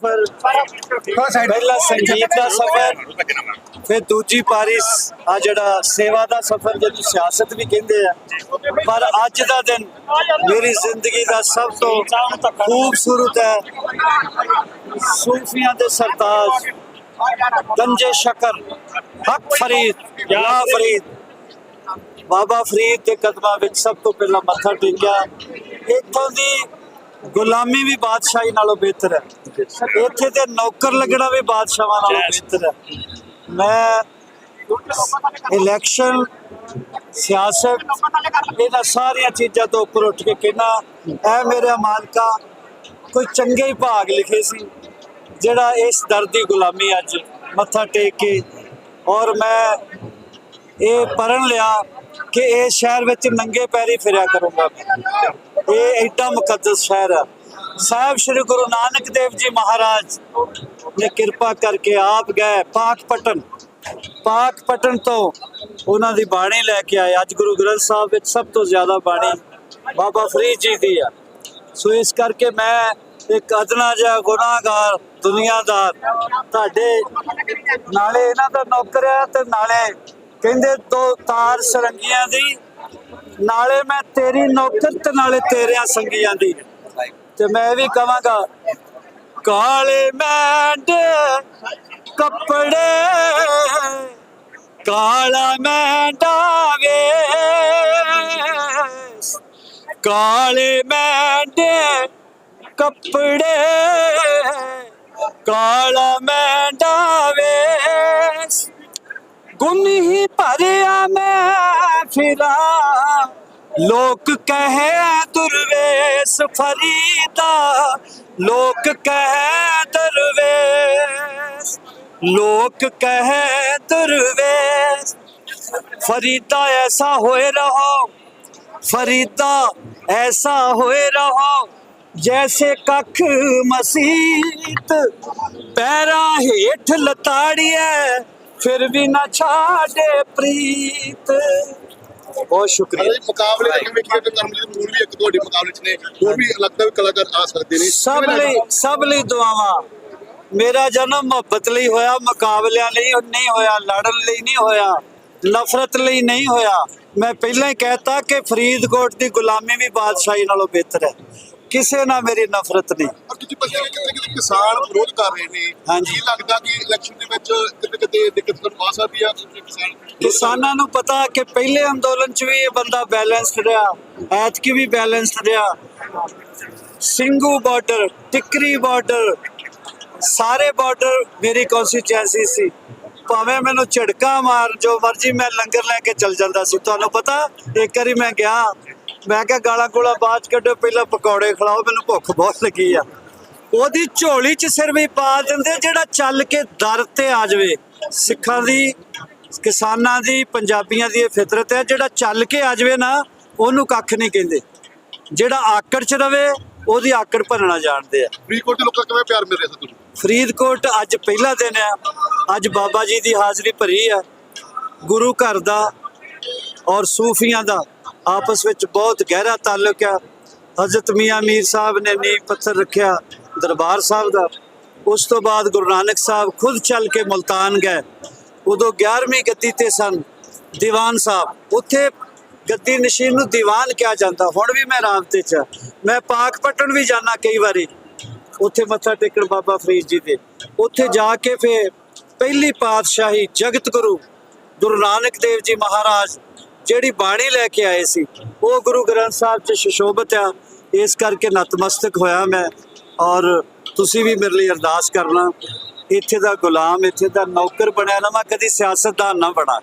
ਸਫਰ ਪਹਿਲਾ ਸੰਗੀਤ ਦਾ ਸਫਰ, ਫਿਰ ਦੂਜੀ ਪਾਰੀ ਆ ਜਿਹੜਾ ਸੇਵਾ ਦਾ ਸਫਰ ਜਿਹਨੂੰ ਸਿਆਸਤ ਵੀ ਕਹਿੰਦੇ ਆ। ਪਰ ਅੱਜ ਦਾ ਦਿਨ ਮੇਰੀ ਜ਼ਿੰਦਗੀ ਦਾ ਸਭ ਤੋਂ ਖੂਬਸੂਰਤ ਹੈ। ਸੂਫੀਆਂ ਦੇ ਸਰਤਾਜ, ਗੰਜੇ ਸ਼ਕਰ, ਹਕ ਫਰੀਦ ਯਾ ਫਰੀਦ। ਬਾਬਾ ਫਰੀਦ ਦੇ ਕਦਮਾਂ ਵਿੱਚ ਸਭ ਤੋਂ ਪਹਿਲਾਂ ਮੱਥਾ ਟੇਕਿਆ। ਇੱਥੋਂ ਦੀ ਗੁਲਾਮੀ ਵੀ ਬਾਦਸ਼ਾਹੀ ਨਾਲੋਂ ਬਿਹਤਰ ਹੈ। ਇੱਥੇ ਤੇ ਨੌਕਰ ਲੱਗਣਾ ਵੀ ਬਾਦਸ਼ਾਹਾਂ ਨਾਲੋਂ ਬਿਹਤਰ ਹੈ। ਮੈਂ ਇਲੈਕਸ਼ਨ ਸਿਆਸਤ ਇਹਨਾਂ ਸਾਰੀਆਂ ਚੀਜ਼ਾਂ ਤੋਂ ਉੱਪਰ ਉੱਠ ਕੇ ਕਹਿਣਾ ਐ ਮੇਰੇ ਮਾਲਕਾ ਕੋਈ ਚੰਗੇ ਹੀ ਭਾਗ ਲਿਖੇ ਸੀ ਜਿਹੜਾ ਇਸ ਦਰ ਦੀ ਗੁਲਾਮੀ ਅੱਜ ਮੱਥਾ ਟੇਕ ਕੇ ਔਰ ਮੈਂ ਇਹ ਪੜਨ ਲਿਆ ਕਿ ਇਹ ਸ਼ਹਿਰ ਵਿੱਚ ਨੰਗੇ ਪੈਰੀ ਫਿਰਿਆ ਕਰੂੰਗਾ। ਇਹ ਐਡਾ ਮੁਕੱਦਸ ਸ਼ਹਿਰ ਹੈ। ਸਾਹਿਬ ਸ੍ਰੀ ਗੁਰੂ ਨਾਨਕ ਦੇਵ ਜੀ ਮਹਾਰਾਜ ਨੇ ਕਿਰਪਾ ਕਰਕੇ ਆਪ ਗਏ ਪਾਕ ਪਟਨ। ਪਾਕ ਪਟਨ ਤੋਂ ਉਹਨਾਂ ਦੀ ਬਾਣੀ ਲੈ ਕੇ ਆਏ। ਅੱਜ ਗੁਰੂ ਗ੍ਰੰਥ ਸਾਹਿਬ ਵਿੱਚ ਸਭ ਤੋਂ ਜ਼ਿਆਦਾ ਬਾਣੀ ਬਾਬਾ ਫਰੀਦ ਜੀ ਦੀ ਆ। ਸੋ ਇਸ ਕਰਕੇ ਮੈਂ ਇੱਕ ਅਦਨਾ ਜਿਹਾ ਗੁਨਾਹਗਾਰ, ਦੁਨੀਆਦਾਰ, ਤੁਹਾਡੇ ਨਾਲੇ ਇਹਨਾਂ ਦਾ ਨੌਕਰ ਹੈ ਤੇ ਨਾਲੇ ਕਹਿੰਦੇ ਦੋ ਤਾਰ ਸਰੰਗੀਆਂ ਦੀ, ਨਾਲੇ ਮੈਂ ਤੇਰੀ ਨੌਕਰ ਤੇ ਨਾਲੇ ਤੇਰਿਆਂ ਸੰਗੀਆਂ ਦੀ। ਤੇ ਮੈਂ ਇਹ ਵੀ ਕਵਾਂਗਾ ਕਾਲੇ ਮੈਂਡੇ ਕੱਪੜੇ ਕਾਲਾ ਮੈਂਡਾ ਵੇ ਕਾਲੇ ਮੈਂਡੇ ਕੱਪੜੇ ਕਾਲਾ ਮੈਂਡਾ ਵੇਸ ਗੁੰਨੀ ਭਰਿਆ ਮੈਂ ਫਿਰਾਂ ਲੋਕ ਕਹੇ ਦਰਵੇਸ ਫਰੀਦਾ, ਲੋਕ ਕਹੇ ਦਰਵੇਸ, ਲੋਕ ਕਹੇ ਦਰਵੇਸ। ਫਰੀਦਾ ਐਸਾ ਹੋਏ ਰਹੋ, ਫਰੀਦਾ ਐਸਾ ਹੋਏ ਰਹੋ, ਜੈਸੇ ਕੱਖ ਮਸੀਤ, ਪੈਰਾ ਹੇਠ ਲਤਾੜੀਐ, ਫਿਰ ਵੀ ਨਾ ਛਾੜੇ ਪ੍ਰੀਤ। ਬਹੁਤ ਸ਼ੁਕਰੀਆ। ਅਗਲੇ ਮੁਕਾਬਲੇ ਦੇ ਕਿਵੇਂ ਕਿ ਕਰਮਜੀਤ ਮੂਲ ਵੀ ਇੱਕ ਤੁਹਾਡੇ ਮੁਕਾਬਲੇ 'ਚ ਨੇ ਹੋਰ ਵੀ ਅਲੱਗ ਅਲੱਗ ਕਲਾਕਾਰ ਆ ਸਕਦੇ ਨੇ। ਸਭ ਲਈ ਸਭ ਲਈ ਦੁਆਵਾਂ। ਮੇਰਾ ਜਨਮ ਮੁਹੱਬਤ ਲਈ ਹੋਇਆ ਮੁਕਾਬਲਿਆਂ ਲਈ ਨਹੀਂ ਹੋਇਆ ਲੜਨ ਲਈ ਨਹੀਂ ਹੋਇਆ ਨਫ਼ਰਤ ਲਈ ਨਹੀਂ ਹੋਇਆ। ਮੈਂ ਪਹਿਲਾਂ ਹੀ ਕਹਿਤਾ ਕਿ ਫਰੀਦਕੋਟ ਦੀ ਗੁਲਾਮੀ ਵੀ ਬਾਦਸ਼ਾਹੀ ਨਾਲੋਂ ਬਿਹਤਰ ਹੈ। ਕਿਸੇ ਨਾਲ ਮੇਰੀ ਨਫ਼ਰਤ ਨਹੀਂ। ਪਰ ਤੁਸੀਂ ਪਤਾ ਨਹੀਂ ਕਿਤੇ ਕਿਤੇ ਕਿਸਾਨ ਵਿਰੋਧ ਕਰ ਰਹੇ ਨੇ। ਹਾਂਜੀ। ਕੀ ਲੱਗਦਾ ਕਿ ਇਲੈਕਸ਼ਨ ਦੇ ਵਿੱਚ ਕਿਤੇ ਕਿਤੇ ਦਿੱਕਤ ਤੁਹਾਨੂੰ ਆ ਸਕਦੀ ਆ? ਤੁਸੀਂ ਕਿਸਾਨ ਕਿਸਾਨਾਂ ਨੂੰ ਪਤਾ ਕਿ ਪਹਿਲੇ ਅੰਦੋਲਨ 'ਚ ਵੀ ਇਹ ਬੰਦਾ ਬੈਲੈਂਸਡ ਰਿਹਾ ਐਤਕੀ ਵੀ ਬੈਲੈਂਸਡ ਰਿਹਾ। ਸਿੰਘੂ ਬਾਰਡਰ ਟਿਕਰੀ ਬਾਰਡਰ ਸਾਰੇ ਬਾਰਡਰ ਮੇਰੀ ਕਨਸਟੀਚੁਐਂਸੀ ਸੀ। ਭਾਵੇਂ ਮੈਨੂੰ ਝੜਕਾ ਮਾਰ ਜੋ ਮਰਜ਼ੀ ਮੈਂ ਲੰਗਰ ਲੈ ਕੇ ਚੱਲ ਜਾਂਦਾ ਸੀ ਤੁਹਾਨੂੰ ਪਤਾ ਇੱਕ ਵਾਰੀ ਮੈਂ ਗਿਆ ਮੈਂ ਕਿਹਾ ਗਾਲਾਂ ਗੋਲਾ ਬਾਅਦ ਕੱਢੋ ਪਹਿਲਾਂ ਪਕੌੜੇ ਖਿਲਾਓ ਮੈਨੂੰ ਭੁੱਖ ਬਹੁਤ ਲੱਗੀ ਆ। ਉਹਦੀ ਝੋਲੀ 'ਚ ਸਿਰ ਵੀ ਪਾ ਦਿੰਦੇ ਜਿਹੜਾ ਚੱਲ ਕੇ ਦਰ ਤੇ ਆ ਜਾਵੇ। ਸਿੱਖਾਂ ਦੀ ਕਿਸਾਨਾਂ ਦੀ ਪੰਜਾਬੀਆਂ ਦੀ ਇਹ ਫਿਤਰਤ ਹੈ ਜਿਹੜਾ ਚੱਲ ਕੇ ਆ ਜਾਵੇ ਨਾ ਉਹਨੂੰ ਕੱਖ ਨਹੀਂ ਕਹਿੰਦੇ। ਜਿਹੜਾ ਆਕੜ 'ਚ ਰਵੇ ਉਹਦੀ ਆਕੜ ਭਰਨਾ ਜਾਣਦੇ ਆ। ਫਰੀਦਕੋਟ ਦੇ ਲੋਕਾਂ ਕਿਵੇਂ ਪਿਆਰ ਮਿਲ ਰਿਹਾ ਤੁਹਾਨੂੰ? ਫਰੀਦਕੋਟ ਅੱਜ ਪਹਿਲਾ ਦਿਨ ਆ ਅੱਜ ਬਾਬਾ ਜੀ ਦੀ ਹਾਜ਼ਰੀ ਭਰੀ ਆ। ਗੁਰੂ ਘਰ ਦਾ ਔਰ ਸੂਫੀਆਂ ਦਾ। ਆਪਸ ਵਿੱਚ ਬਹੁਤ ਗਹਿਰਾ ਤਾਲੁਕ ਆ। ਹਜ਼ਰਤ ਮੀਆਂ ਮੀਰ ਸਾਹਿਬ ਨੇ ਨੀਂਹ ਪੱਥਰ ਰੱਖਿਆ ਦਰਬਾਰ ਸਾਹਿਬ ਦਾ। ਉਸ ਤੋਂ ਬਾਅਦ ਗੁਰੂ ਨਾਨਕ ਸਾਹਿਬ ਖੁਦ ਚੱਲ ਕੇ ਮੁਲਤਾਨ ਗਏ। ਉਦੋਂ 11ਵੀਂ ਗੱਦੀ ਤੇ ਸਨ ਦੀਵਾਨ ਸਾਹਿਬ। ਉੱਥੇ ਗੱਦੀ ਨਸ਼ੀਨ ਨੂੰ ਦੀਵਾਨ ਕਿਹਾ ਜਾਂਦਾ। ਹੁਣ ਵੀ ਮੈਂ ਰਾਬਤੇ ਚ ਆ। ਮੈਂ ਪਾਕ ਪਟਨ ਵੀ ਜਾਣਾ ਕਈ ਵਾਰੀ। ਉੱਥੇ ਮੱਥਾ ਟੇਕਣ ਬਾਬਾ ਫਰੀਦ ਜੀ ਦੇ। ਉੱਥੇ ਜਾ ਕੇ ਫੇ ਪਹਿਲੀ ਪਾਤਸ਼ਾਹੀ ਜਗਤ ਗੁਰੂ ਗੁਰੂ ਨਾਨਕ ਦੇਵ ਜੀ ਮਹਾਰਾਜ ਜਿਹੜੀ ਬਾਣੀ ਲੈ ਕੇ ਆਏ ਸੀ ਉਹ ਗੁਰੂ ਗ੍ਰੰਥ ਸਾਹਿਬ ਚ ਸ਼ਸ਼ੋਭਤ ਆ। ਇਸ ਕਰਕੇ ਨਤਮਸਤਕ ਹੋਇਆ ਮੈਂ ਔਰ ਤੁਸੀਂ ਵੀ ਮੇਰੇ ਲਈ ਅਰਦਾਸ ਕਰਨਾ ਇੱਥੇ ਦਾ ਗੁਲਾਮ ਇੱਥੇ ਦਾ ਨੌਕਰ ਬਣਿਆ ਨਾ ਮੈਂ ਕਦੀ ਸਿਆਸਤਦਾਨ ਨਾ ਬਣਾ।